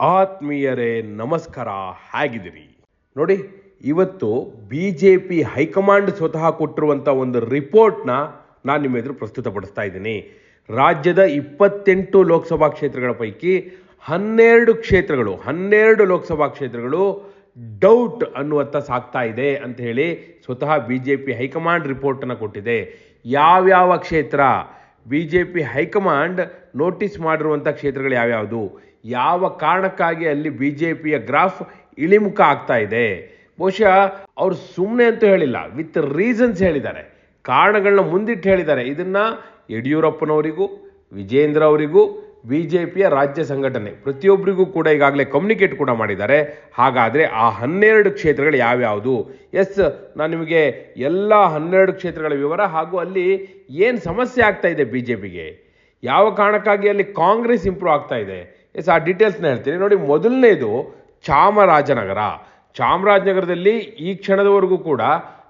ಆತ್ಮೀಯರೇ, ನಮಸ್ಕಾರ, ಹೇಗಿದ್ದೀರಿ? ನೋಡಿ, ಇವತ್ತು ಬಿ ಜೆ ಪಿ ಹೈಕಮಾಂಡ್ ಸ್ವತಃ ಕೊಟ್ಟಿರುವಂಥ ಒಂದು ರಿಪೋರ್ಟ್ನ ನಾನು ನಿಮ್ಮ ಎದುರು ಪ್ರಸ್ತುತಪಡಿಸ್ತಾ ಇದ್ದೀನಿ. ರಾಜ್ಯದ ಇಪ್ಪತ್ತೆಂಟು ಲೋಕಸಭಾ ಕ್ಷೇತ್ರಗಳ ಪೈಕಿ ಹನ್ನೆರಡು ಕ್ಷೇತ್ರಗಳು, ಹನ್ನೆರಡು ಲೋಕಸಭಾ ಕ್ಷೇತ್ರಗಳು ಡೌಟ್ ಅನ್ನುವತ್ತ ಸಾಕ್ತಾ ಇದೆ ಅಂತ ಹೇಳಿ ಸ್ವತಃ B J P high command ರಿಪೋರ್ಟನ್ನು ಕೊಟ್ಟಿದೆ. ಯಾವ್ಯಾವ ಕ್ಷೇತ್ರ? B J P high command notice ಮಾಡಿರುವಂಥ ಕ್ಷೇತ್ರಗಳು ಯಾವ್ಯಾವುದು? ಯಾವ ಕಾರಣಕ್ಕಾಗಿ ಅಲ್ಲಿ ಬಿ ಜೆ ಪಿಯ ಗ್ರಾಫ್ ಇಳಿಮುಖ ಆಗ್ತಾ ಇದೆ? ಬಹುಶಃ ಅವರು ಸುಮ್ಮನೆ ಅಂತೂ ಹೇಳಿಲ್ಲ, ವಿತ್ ರೀಸನ್ಸ್ ಹೇಳಿದ್ದಾರೆ ಕಾರಣಗಳನ್ನ ಮುಂದಿಟ್ಟು ಹೇಳಿದ್ದಾರೆ. ಇದನ್ನು ಯಡಿಯೂರಪ್ಪನವರಿಗೂ, ವಿಜೇಂದ್ರ ಅವರಿಗೂ ಬಿ ಜೆ ಪಿಯ ರಾಜ್ಯ ಸಂಘಟನೆ ಪ್ರತಿಯೊಬ್ಬರಿಗೂ ಕೂಡ ಈಗಾಗಲೇ ಕಮ್ಯುನಿಕೇಟ್ ಕೂಡ ಮಾಡಿದ್ದಾರೆ. ಹಾಗಾದರೆ ಆ ಹನ್ನೆರಡು ಕ್ಷೇತ್ರಗಳು ಯಾವ್ಯಾವುದು? ಎಸ್ ನಾನು ನಿಮಗೆ ಎಲ್ಲ ಹನ್ನೆರಡು ಕ್ಷೇತ್ರಗಳ ವಿವರ ಹಾಗೂ ಅಲ್ಲಿ ಏನು ಸಮಸ್ಯೆ ಆಗ್ತಾ ಇದೆ ಬಿ ಜೆ ಪಿಗೆ ಯಾವ ಕಾರಣಕ್ಕಾಗಿ ಅಲ್ಲಿ ಕಾಂಗ್ರೆಸ್ ಇಂಪ್ರೂವ್ ಆಗ್ತಾ ಇದೆ? ಎಸ್, ಆ ಡೀಟೇಲ್ಸ್ನ ಹೇಳ್ತೀನಿ. ನೋಡಿ, ಮೊದಲನೇದು ಚಾಮರಾಜನಗರ. ಚಾಮರಾಜನಗರದಲ್ಲಿ ಈ ಕ್ಷಣದವರೆಗೂ ಕೂಡ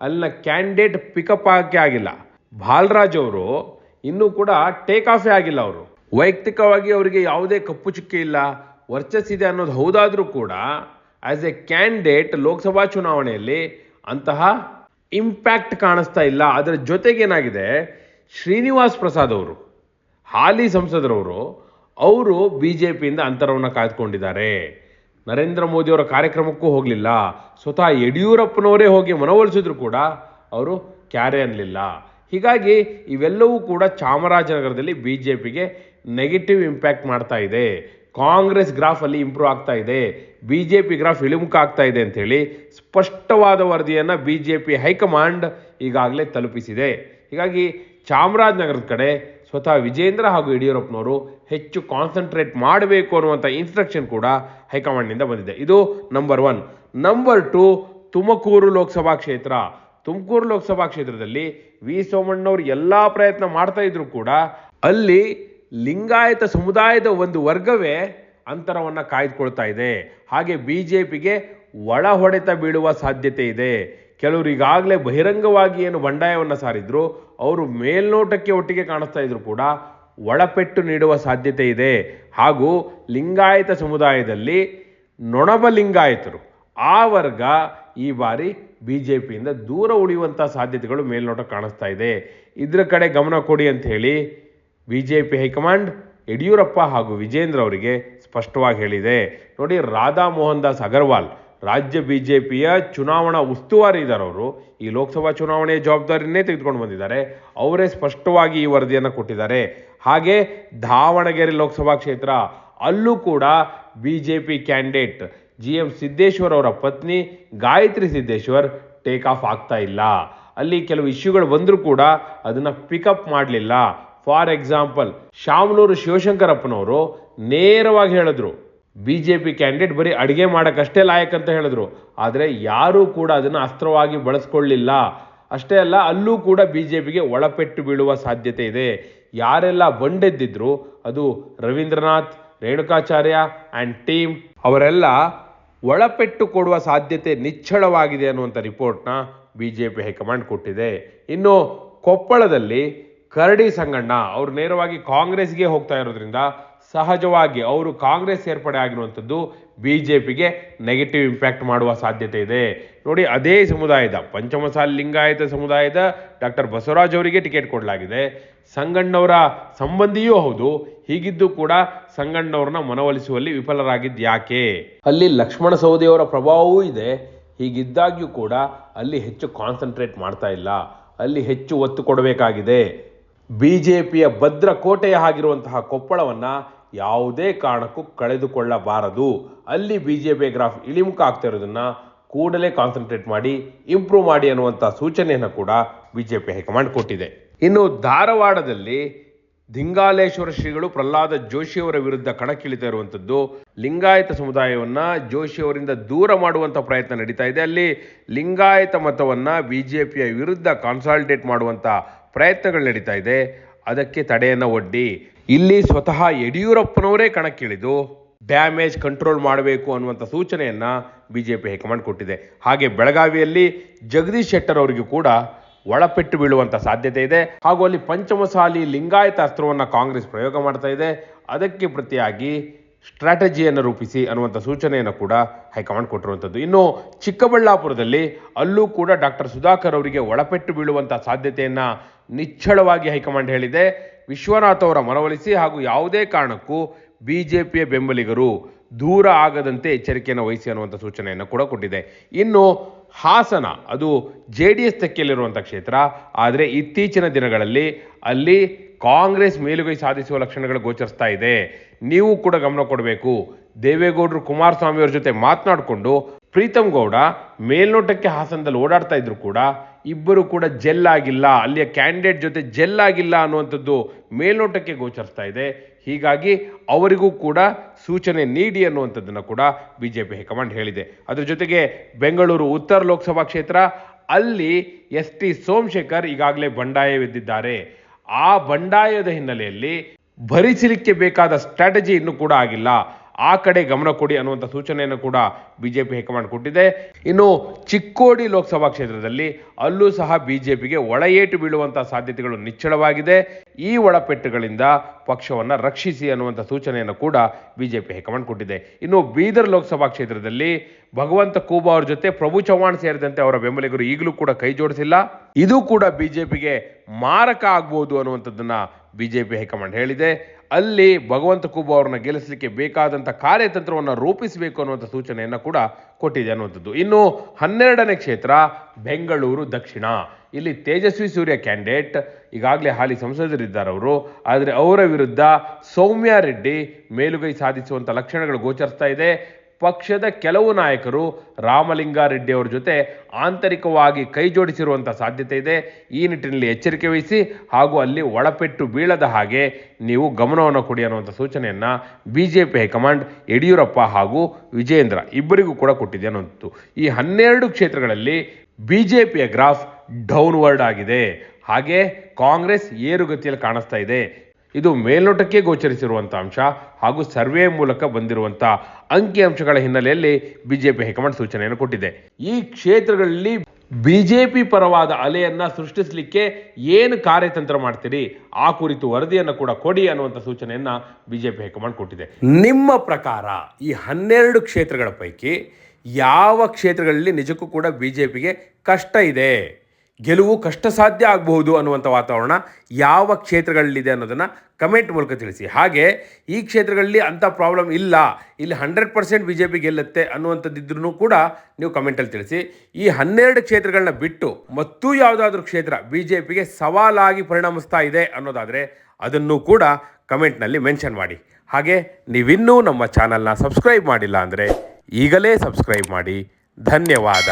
ಅಲ್ಲಿನ ಕ್ಯಾಂಡಿಡೇಟ್ ಪಿಕಪ್ ಆಗಕ್ಕೆ ಆಗಿಲ್ಲ. ಬಾಲರಾಜ್ ಅವರು ಇನ್ನೂ ಕೂಡ ಟೇಕ್ ಆಫೇ ಆಗಿಲ್ಲ ಅವರು. ವೈಯಕ್ತಿಕವಾಗಿ ಅವರಿಗೆ ಯಾವುದೇ ಕಪ್ಪು ಚುಕ್ಕೆ ಇಲ್ಲ ವರ್ಚಸ್ಸಿದೆ ಅನ್ನೋದು ಹೌದಾದರೂ ಕೂಡ ಆಸ್ ಎ ಕ್ಯಾಂಡಿಡೇಟ್ ಲೋಕಸಭಾ ಚುನಾವಣೆಯಲ್ಲಿ ಅಂತಹ ಇಂಪ್ಯಾಕ್ಟ್ ಕಾಣಿಸ್ತಾ ಇಲ್ಲ. ಅದರ ಜೊತೆಗೇನಾಗಿದೆ, ಶ್ರೀನಿವಾಸ್ ಪ್ರಸಾದ್ ಅವರು, ಹಾಲಿ ಸಂಸದರವರು ಅವರು ಬಿ ಜೆ ಪಿಯಿಂದ ಅಂತರವನ್ನು ಕಾಯ್ದುಕೊಂಡಿದ್ದಾರೆ. ನರೇಂದ್ರ ಮೋದಿಯವರ ಕಾರ್ಯಕ್ರಮಕ್ಕೂ ಹೋಗಲಿಲ್ಲ. ಸ್ವತಃ ಯಡಿಯೂರಪ್ಪನವರೇ ಹೋಗಿ ಮನವೊಲಿಸಿದ್ರು ಕೂಡ ಅವರು ಕ್ಯಾರೆ ಅನ್ನಲಿಲ್ಲ. ಹೀಗಾಗಿ ಇವೆಲ್ಲವೂ ಕೂಡ ಚಾಮರಾಜನಗರದಲ್ಲಿ ಬಿ ಜೆ ಪಿಗೆ ನೆಗೆಟಿವ್ ಇಂಪ್ಯಾಕ್ಟ್ ಮಾಡ್ತಾ ಇದೆ. ಕಾಂಗ್ರೆಸ್ ಗ್ರಾಫಲ್ಲಿ ಇಂಪ್ರೂವ್ ಆಗ್ತಾ ಇದೆ. ಬಿ ಜೆ ಪಿ ಗ್ರಾಫ್ ಇಳಿಮುಖ ಆಗ್ತಾ ಇದೆ ಅಂಥೇಳಿ ಸ್ಪಷ್ಟವಾದ ವರದಿಯನ್ನು ಬಿ ಜೆ ಪಿ ಹೈಕಮಾಂಡ್ ಈಗಾಗಲೇ ತಲುಪಿಸಿದೆ. ಹೀಗಾಗಿ ಚಾಮರಾಜನಗರದ ಕಡೆ ಸ್ವತಃ ವಿಜೇಂದ್ರ ಹಾಗೂ ಯಡಿಯೂರಪ್ಪನವರು ಹೆಚ್ಚು ಕಾನ್ಸಂಟ್ರೇಟ್ ಮಾಡಬೇಕು ಅನ್ನುವಂಥ ಇನ್ಸ್ಟ್ರಕ್ಷನ್ ಕೂಡ ಹೈಕಮಾಂಡ್ನಿಂದ ಬಂದಿದೆ. ಇದು number one number two Tumakuru Loksabha ಕ್ಷೇತ್ರ. ತುಮಕೂರು ಲೋಕಸಭಾ ಕ್ಷೇತ್ರದಲ್ಲಿ ವಿ ಸೋಮಣ್ಣವ್ರು ಎಲ್ಲ ಪ್ರಯತ್ನ ಮಾಡ್ತಾ ಇದ್ರು ಕೂಡ ಅಲ್ಲಿ ಲಿಂಗಾಯತ ಸಮುದಾಯದ ಒಂದು ವರ್ಗವೇ ಅಂತರವನ್ನು ಕಾಯ್ದುಕೊಳ್ತಾ ಇದೆ. ಹಾಗೆ ಬಿ ಜೆ ಪಿಗೆ ಒಳ ಹೊಡೆತ ಬೀಳುವ ಸಾಧ್ಯತೆ ಇದೆ. ಕೆಲವರು ಈಗಾಗಲೇ ಬಹಿರಂಗವಾಗಿ ಏನು ಬಂಡಾಯವನ್ನು ಸಾರಿದ್ರು, ಅವರು ಮೇಲ್ನೋಟಕ್ಕೆ ಒಟ್ಟಿಗೆ ಕಾಣಿಸ್ತಾ ಇದ್ರು ಕೂಡ ಒಳಪೆಟ್ಟು ನೀಡುವ ಸಾಧ್ಯತೆ ಇದೆ. ಹಾಗೂ ಲಿಂಗಾಯತ ಸಮುದಾಯದಲ್ಲಿ ನೊಣಬ ಲಿಂಗಾಯತರು ಆ ವರ್ಗ ಈ ಬಾರಿ ಬಿ ಜೆ ಪಿಯಿಂದ ದೂರ ಉಳಿಯುವಂಥ ಸಾಧ್ಯತೆಗಳು ಮೇಲ್ನೋಟ ಕಾಣಿಸ್ತಾ ಇದೆ. ಇದರ ಕಡೆ ಗಮನ ಕೊಡಿ ಅಂತ ಹೇಳಿ B J P high command Yediyurappa ಹಾಗೂ ವಿಜೇಂದ್ರ ಅವರಿಗೆ ಸ್ಪಷ್ಟವಾಗಿ ಹೇಳಿದೆ. ನೋಡಿ, ರಾಧಾ ಮೋಹನ್ ದಾಸ್ ಅಗರ್ವಾಲ್ ರಾಜ್ಯ ಬಿ ಜೆ ಪಿಯ ಚುನಾವಣಾ ಉಸ್ತುವಾರಿ ಇದ್ದಾರೆ ಈ ಲೋಕಸಭಾ ಚುನಾವಣೆಯ ಜವಾಬ್ದಾರಿನೇ ತೆಗೆದುಕೊಂಡು ಬಂದಿದ್ದಾರೆ. ಅವರೇ ಸ್ಪಷ್ಟವಾಗಿ ಈ ವರದಿಯನ್ನು ಕೊಟ್ಟಿದ್ದಾರೆ. ಹಾಗೆ ದಾವಣಗೆರೆ ಲೋಕಸಭಾ ಕ್ಷೇತ್ರ, ಅಲ್ಲೂ ಕೂಡ B J P candidate G M Siddeshwar ಅವರ ಪತ್ನಿ ಗಾಯತ್ರಿ ಸಿದ್ದೇಶ್ವರ್ ಟೇಕ್ ಆಫ್ ಆಗ್ತಾ ಇಲ್ಲ. ಅಲ್ಲಿ ಕೆಲವು ಇಶ್ಯೂಗಳು ಬಂದರೂ ಕೂಡ ಅದನ್ನು ಪಿಕಪ್ ಮಾಡಲಿಲ್ಲ. ಫಾರ್ ಎಕ್ಸಾಂಪಲ್ ಶಾಮನೂರು ಶಿವಶಂಕರಪ್ಪನವರು ನೇರವಾಗಿ ಹೇಳಿದ್ರು. ಬಿ ಜೆ ಪಿ ಕ್ಯಾಂಡಿಡೇಟ್ ಬರೀ ಅಡುಗೆ ಮಾಡೋಕ್ಕಷ್ಟೇ ಲಾಯಕ್ ಅಂತ ಹೇಳಿದ್ರು. ಆದರೆ ಯಾರೂ ಕೂಡ ಅದನ್ನು ಅಸ್ತ್ರವಾಗಿ ಬಳಸ್ಕೊಳ್ಳಿಲ್ಲ. ಅಷ್ಟೇ ಅಲ್ಲ, ಅಲ್ಲೂ ಕೂಡ ಬಿ ಜೆ ಪಿಗೆ ಒಳಪೆಟ್ಟು ಬೀಳುವ ಸಾಧ್ಯತೆ ಇದೆ. ಯಾರೆಲ್ಲ ಬಂಡೆದ್ದಿದ್ರು, ಅದು ರವೀಂದ್ರನಾಥ್, ರೇಣುಕಾಚಾರ್ಯ ಆ್ಯಂಡ್ ಟೀಮ್ ಅವರೆಲ್ಲ ಒಳಪೆಟ್ಟು ಕೊಡುವ ಸಾಧ್ಯತೆ ನಿಚ್ಚಳವಾಗಿದೆ ಅನ್ನುವಂಥ ರಿಪೋರ್ಟ್ನ B J P high command ಕೊಟ್ಟಿದೆ. ಇನ್ನು ಕೊಪ್ಪಳದಲ್ಲಿ ಕರಡಿ ಸಂಗಣ್ಣ, ಅವರು ನೇರವಾಗಿ ಕಾಂಗ್ರೆಸ್ಗೆ ಹೋಗ್ತಾ ಇರೋದ್ರಿಂದ ಸಹಜವಾಗಿ ಅವರು ಕಾಂಗ್ರೆಸ್ ಸೇರ್ಪಡೆ ಆಗಿರುವಂಥದ್ದು ಬಿ ಜೆ ಪಿಗೆ ನೆಗೆಟಿವ್ ಇಂಪ್ಯಾಕ್ಟ್ ಮಾಡುವ ಸಾಧ್ಯತೆ ಇದೆ. ನೋಡಿ, ಅದೇ ಸಮುದಾಯದ, ಪಂಚಮಸಾಲಿ ಲಿಂಗಾಯತ ಸಮುದಾಯದ ಡಾಕ್ಟರ್ ಬಸವರಾಜ್ ಅವರಿಗೆ ಟಿಕೆಟ್ ಕೊಡಲಾಗಿದೆ. ಸಂಗಣ್ಣವರ ಸಂಬಂಧಿಯೂ ಹೌದು, ಹೀಗಿದ್ದು ಕೂಡ ಸಂಗಣ್ಣವ್ರನ್ನ ಮನವೊಲಿಸುವಲ್ಲಿ ವಿಫಲರಾಗಿದ್ದು ಯಾಕೆ? ಅಲ್ಲಿ ಲಕ್ಷ್ಮಣ ಸವದಿಯವರ ಪ್ರಭಾವವೂ ಇದೆ, ಹೀಗಿದ್ದಾಗ್ಯೂ ಕೂಡ ಅಲ್ಲಿ ಹೆಚ್ಚು ಕಾನ್ಸಂಟ್ರೇಟ್ ಮಾಡ್ತಾ ಇಲ್ಲ, ಅಲ್ಲಿ ಹೆಚ್ಚು ಒತ್ತು ಕೊಡಬೇಕಾಗಿದೆ. ಬಿ ಜೆ ಪಿಯ ಭದ್ರ ಕೋಟೆಯ ಆಗಿರುವಂತಹ ಕೊಪ್ಪಳವನ್ನು ಯಾವುದೇ ಕಾರಣಕ್ಕೂ ಕಳೆದುಕೊಳ್ಳಬಾರದು. ಅಲ್ಲಿ ಬಿ ಜೆ ಪಿ ಗ್ರಾಫ್ ಇಳಿಮುಖ ಆಗ್ತಾ ಇರೋದನ್ನ ಕೂಡಲೇ ಕಾನ್ಸಂಟ್ರೇಟ್ ಮಾಡಿ ಇಂಪ್ರೂವ್ ಮಾಡಿ ಅನ್ನುವಂಥ ಸೂಚನೆಯನ್ನು ಕೂಡ ಬಿ ಜೆ ಪಿ ಹೈಕಮಾಂಡ್ ಕೊಟ್ಟಿದೆ. ಇನ್ನು ಧಾರವಾಡದಲ್ಲಿ ದಿಂಗಾಲೇಶ್ವರ ಶ್ರೀಗಳು ಪ್ರಹ್ಲಾದ ಜೋಶಿಯವರ ವಿರುದ್ಧ ಕಣಕ್ಕಿಳಿತಾ ಇರುವಂಥದ್ದು ಲಿಂಗಾಯತ ಸಮುದಾಯವನ್ನು ಜೋಶಿಯವರಿಂದ ದೂರ ಮಾಡುವಂಥ ಪ್ರಯತ್ನ ನಡೀತಾ ಇದೆ. ಅಲ್ಲಿ ಲಿಂಗಾಯತ ಮತವನ್ನು ಬಿ ಜೆ ಪಿಯ ವಿರುದ್ಧ ಕಾನ್ಸಾಲ್ಟೇಟ್ ಮಾಡುವಂಥ ಪ್ರಯತ್ನಗಳು ನಡೀತಾ ಇದೆ. ಅದಕ್ಕೆ ತಡೆಯನ್ನು ಒಡ್ಡಿ ಇಲ್ಲಿ ಸ್ವತಃ ಯಡಿಯೂರಪ್ಪನವರೇ ಕಣಕ್ಕಿಳಿದು ಡ್ಯಾಮೇಜ್ ಕಂಟ್ರೋಲ್ ಮಾಡಬೇಕು ಅನ್ನುವಂಥ ಸೂಚನೆಯನ್ನು ಬಿ ಜೆ ಪಿ ಹೈಕಮಾಂಡ್ ಕೊಟ್ಟಿದೆ. ಹಾಗೆ ಬೆಳಗಾವಿಯಲ್ಲಿ ಜಗದೀಶ್ ಶೆಟ್ಟರ್ ಅವರಿಗೂ ಕೂಡ ಒಳಪೆಟ್ಟು ಬೀಳುವಂಥ ಸಾಧ್ಯತೆ ಇದೆ. ಹಾಗೂ ಅಲ್ಲಿ ಪಂಚಮಸಾಲಿ ಲಿಂಗಾಯತ ಅಸ್ತ್ರವನ್ನು ಕಾಂಗ್ರೆಸ್ ಪ್ರಯೋಗ ಮಾಡ್ತಾ ಇದೆ. ಅದಕ್ಕೆ ಪ್ರತಿಯಾಗಿ ಸ್ಟ್ರಾಟಜಿಯನ್ನು ರೂಪಿಸಿ ಅನ್ನುವಂಥ ಸೂಚನೆಯನ್ನು ಕೂಡ ಹೈಕಮಾಂಡ್ ಕೊಟ್ಟಿರುವಂಥದ್ದು. ಇನ್ನು ಚಿಕ್ಕಬಳ್ಳಾಪುರದಲ್ಲಿ ಅಲ್ಲೂ ಕೂಡ ಡಾಕ್ಟರ್ ಸುಧಾಕರ್ ಅವರಿಗೆ ಒಳಪೆಟ್ಟು ಬೀಳುವಂಥ ಸಾಧ್ಯತೆಯನ್ನು ನಿಚ್ಚಳವಾಗಿ ಹೈಕಮಾಂಡ್ ಹೇಳಿದೆ. ವಿಶ್ವನಾಥ್ ಅವರ ಮನವೊಲಿಸಿ ಹಾಗೂ ಯಾವುದೇ ಕಾರಣಕ್ಕೂ ಬಿ ಬೆಂಬಲಿಗರು ದೂರ ಆಗದಂತೆ ಎಚ್ಚರಿಕೆಯನ್ನು ವಹಿಸಿ ಅನ್ನುವಂಥ ಸೂಚನೆಯನ್ನು ಕೂಡ ಕೊಟ್ಟಿದೆ. ಇನ್ನು ಹಾಸನ, ಅದು ಜೆ ಡಿ ಎಸ್ ತೆಕ್ಕೆಯಲ್ಲಿರುವಂಥ ಕ್ಷೇತ್ರ. ಆದರೆ ಇತ್ತೀಚಿನ ದಿನಗಳಲ್ಲಿ ಅಲ್ಲಿ ಕಾಂಗ್ರೆಸ್ ಮೇಲುಗೈ ಸಾಧಿಸುವ ಲಕ್ಷಣಗಳು ಗೋಚರಿಸ್ತಾ ಇದೆ. ನೀವು ಕೂಡ ಗಮನ ಕೊಡಬೇಕು. ದೇವೇಗೌಡರು ಕುಮಾರಸ್ವಾಮಿ ಅವ್ರ ಜೊತೆ ಮಾತನಾಡಿಕೊಂಡು ಪ್ರೀತಮ್ ಗೌಡ ಮೇಲ್ನೋಟಕ್ಕೆ ಹಾಸನದಲ್ಲಿ ಓಡಾಡ್ತಾ ಇದ್ರು ಕೂಡ ಇಬ್ಬರು ಕೂಡ ಜೆಲ್ ಆಗಿಲ್ಲ ಅಲ್ಲಿಯ ಕ್ಯಾಂಡಿಡೇಟ್ ಜೊತೆ ಜೆಲ್ ಆಗಿಲ್ಲ ಅನ್ನುವಂಥದ್ದು ಮೇಲ್ನೋಟಕ್ಕೆ ಗೋಚರಿಸ್ತಾ ಇದೆ. ಹೀಗಾಗಿ ಅವರಿಗೂ ಕೂಡ ಸೂಚನೆ ನೀಡಿ ಅನ್ನುವಂಥದ್ದನ್ನು ಕೂಡ ಬಿ ಜೆ ಪಿ ಹೈಕಮಾಂಡ್ ಹೇಳಿದೆ. ಅದರ ಜೊತೆಗೆ ಬೆಂಗಳೂರು ಉತ್ತರ ಲೋಕಸಭಾ ಕ್ಷೇತ್ರ, ಅಲ್ಲಿ ಎಸ್ ಟಿ ಸೋಮಶೇಖರ್ ಈಗಾಗಲೇ ಬಂಡಾಯವೆದ್ದಿದ್ದಾರೆ. ಆ ಬಂಡಾಯದ ಹಿನ್ನೆಲೆಯಲ್ಲಿ ಭರಿಸಲಿಕ್ಕೆ ಬೇಕಾದ ಸ್ಟ್ರಾಟಜಿ ಇನ್ನೂ ಕೂಡ ಆಗಿಲ್ಲ. ಆ ಕಡೆ ಗಮನ ಕೊಡಿ ಅನ್ನುವಂಥ ಸೂಚನೆಯನ್ನು ಕೂಡ ಬಿಜೆಪಿ ಹೈಕಮಾಂಡ್ ಕೊಟ್ಟಿದೆ. ಇನ್ನು ಚಿಕ್ಕೋಡಿ ಲೋಕಸಭಾ ಕ್ಷೇತ್ರದಲ್ಲಿ ಅಲ್ಲೂ ಸಹ ಬಿಜೆಪಿಗೆ ಒಳ ಏಟು ಬೀಳುವಂತಹ ಸಾಧ್ಯತೆಗಳು ನಿಚ್ಚಳವಾಗಿದೆ. ಈ ಒಳಪೆಟ್ಟುಗಳಿಂದ ಪಕ್ಷವನ್ನು ರಕ್ಷಿಸಿ ಅನ್ನುವಂಥ ಸೂಚನೆಯನ್ನು ಕೂಡ ಬಿಜೆಪಿ ಹೈಕಮಾಂಡ್ ಕೊಟ್ಟಿದೆ. ಇನ್ನು ಬೀದರ್ ಲೋಕಸಭಾ ಕ್ಷೇತ್ರದಲ್ಲಿ ಭಗವಂತ ಕೂಬಾ ಅವ್ರ ಜೊತೆ ಪ್ರಭು ಚವ್ಹಾಣ್ ಸೇರಿದಂತೆ ಅವರ ಬೆಂಬಲಿಗರು ಈಗಲೂ ಕೂಡ ಕೈ ಜೋಡಿಸಿಲ್ಲ. ಇದು ಕೂಡ ಬಿಜೆಪಿಗೆ ಮಾರಕ ಆಗ್ಬೋದು ಅನ್ನುವಂಥದ್ದನ್ನ ಬಿಜೆಪಿ ಹೈಕಮಾಂಡ್ ಹೇಳಿದೆ. ಅಲ್ಲಿ ಭಗವಂತ ಖೂಬಾ ಅವರನ್ನ ಗೆಲ್ಲಿಸಲಿಕ್ಕೆ ಬೇಕಾದಂಥ ಕಾರ್ಯತಂತ್ರವನ್ನು ರೂಪಿಸಬೇಕು ಅನ್ನುವಂಥ ಸೂಚನೆಯನ್ನು ಕೂಡ ಕೊಟ್ಟಿದೆ ಅನ್ನುವಂಥದ್ದು. ಇನ್ನು ಹನ್ನೆರಡನೇ ಕ್ಷೇತ್ರ, ಬೆಂಗಳೂರು ದಕ್ಷಿಣ. ಇಲ್ಲಿ ತೇಜಸ್ವಿ ಸೂರ್ಯ ಕ್ಯಾಂಡಿಡೇಟ್, ಈಗಾಗಲೇ ಹಾಲಿ ಸಂಸದರಿದ್ದಾರೆ ಅವರು. ಆದರೆ ಅವರ ವಿರುದ್ಧ ಸೌಮ್ಯ ರೆಡ್ಡಿ ಮೇಲುಗೈ ಸಾಧಿಸುವಂಥ ಲಕ್ಷಣಗಳು ಗೋಚರಿಸ್ತಾ ಇದೆ. ಪಕ್ಷದ ಕೆಲವು ನಾಯಕರು ರಾಮಲಿಂಗಾರೆಡ್ಡಿ ಅವರ ಜೊತೆ ಆಂತರಿಕವಾಗಿ ಕೈಜೋಡಿಸಿರುವಂಥ ಸಾಧ್ಯತೆ ಇದೆ. ಈ ನಿಟ್ಟಿನಲ್ಲಿ ಎಚ್ಚರಿಕೆ ವಹಿಸಿ ಹಾಗೂ ಅಲ್ಲಿ ಒಳಪೆಟ್ಟು ಬೀಳದ ಹಾಗೆ ನೀವು ಗಮನವನ್ನು ಕೊಡಿ ಅನ್ನುವಂಥ ಸೂಚನೆಯನ್ನು B J P high command, Yediyurappa ಹಾಗೂ ವಿಜೇಂದ್ರ ಇಬ್ಬರಿಗೂ ಕೂಡ ಕೊಟ್ಟಿದೆ ಅನ್ನುವಂಥದ್ದು. ಈ ಹನ್ನೆರಡು ಕ್ಷೇತ್ರಗಳಲ್ಲಿ ಬಿ ಜೆ ಪಿಯ ಗ್ರಾಫ್ ಡೌನ್ವರ್ಡ್ ಆಗಿದೆ. ಹಾಗೆ ಕಾಂಗ್ರೆಸ್ ಏರುಗತಿಯಲ್ಲಿ ಕಾಣಿಸ್ತಾ ಇದೆ. ಇದು ಮೇಲ್ನೋಟಕ್ಕೆ ಗೋಚರಿಸಿರುವಂಥ ಅಂಶ ಹಾಗೂ ಸರ್ವೆ ಮೂಲಕ ಬಂದಿರುವಂಥ ಅಂಕಿಅಂಶಗಳ ಹಿನ್ನೆಲೆಯಲ್ಲಿ ಬಿಜೆಪಿ ಹೈಕಮಾಂಡ್ ಸೂಚನೆಯನ್ನು ಕೊಟ್ಟಿದೆ. ಈ ಕ್ಷೇತ್ರಗಳಲ್ಲಿ ಬಿಜೆಪಿ ಪರವಾದ ಅಲೆಯನ್ನ ಸೃಷ್ಟಿಸಲಿಕ್ಕೆ ಏನು ಕಾರ್ಯತಂತ್ರ ಮಾಡ್ತೀರಿ? ಆ ಕುರಿತು ವರದಿಯನ್ನು ಕೂಡ ಕೊಡಿ ಅನ್ನುವಂಥ ಸೂಚನೆಯನ್ನ ಬಿಜೆಪಿ ಹೈಕಮಾಂಡ್ ಕೊಟ್ಟಿದೆ. ನಿಮ್ಮ ಪ್ರಕಾರ ಈ ಹನ್ನೆರಡು ಕ್ಷೇತ್ರಗಳ ಪೈಕಿ ಯಾವ ಕ್ಷೇತ್ರಗಳಲ್ಲಿ ನಿಜಕ್ಕೂ ಕೂಡ ಬಿಜೆಪಿಗೆ ಕಷ್ಟ ಇದೆ? ಗೆಲುವು ಕಷ್ಟ ಸಾಧ್ಯ ಆಗಬಹುದು ಅನ್ನುವಂಥ ವಾತಾವರಣ ಯಾವ ಕ್ಷೇತ್ರಗಳಲ್ಲಿದೆ ಅನ್ನೋದನ್ನು ಕಮೆಂಟ್ ಮೂಲಕ ತಿಳಿಸಿ. ಹಾಗೆ ಈ ಕ್ಷೇತ್ರಗಳಲ್ಲಿ ಅಂಥ ಪ್ರಾಬ್ಲಮ್ ಇಲ್ಲ. ಇಲ್ಲಿ hundred percent B J P ಗೆಲ್ಲುತ್ತೆ ಅನ್ನುವಂಥದ್ದಿದ್ರೂ ಕೂಡ ನೀವು ಕಮೆಂಟಲ್ಲಿ ತಿಳಿಸಿ. ಈ ಹನ್ನೆರಡು ಕ್ಷೇತ್ರಗಳನ್ನ ಬಿಟ್ಟು ಮತ್ತೂ ಯಾವುದಾದ್ರೂ ಕ್ಷೇತ್ರ ಬಿ ಜೆ ಪಿಗೆ ಸವಾಲಾಗಿ ಪರಿಣಮಿಸ್ತಾ ಇದೆ ಅನ್ನೋದಾದರೆ ಅದನ್ನು ಕೂಡ ಕಮೆಂಟ್ನಲ್ಲಿ ಮೆನ್ಷನ್ ಮಾಡಿ. ಹಾಗೆ ನೀವಿನ್ನೂ ನಮ್ಮ ಚಾನಲ್ನ ಸಬ್ಸ್ಕ್ರೈಬ್ ಮಾಡಿಲ್ಲ ಅಂದರೆ ಈಗಲೇ ಸಬ್ಸ್ಕ್ರೈಬ್ ಮಾಡಿ. ಧನ್ಯವಾದ.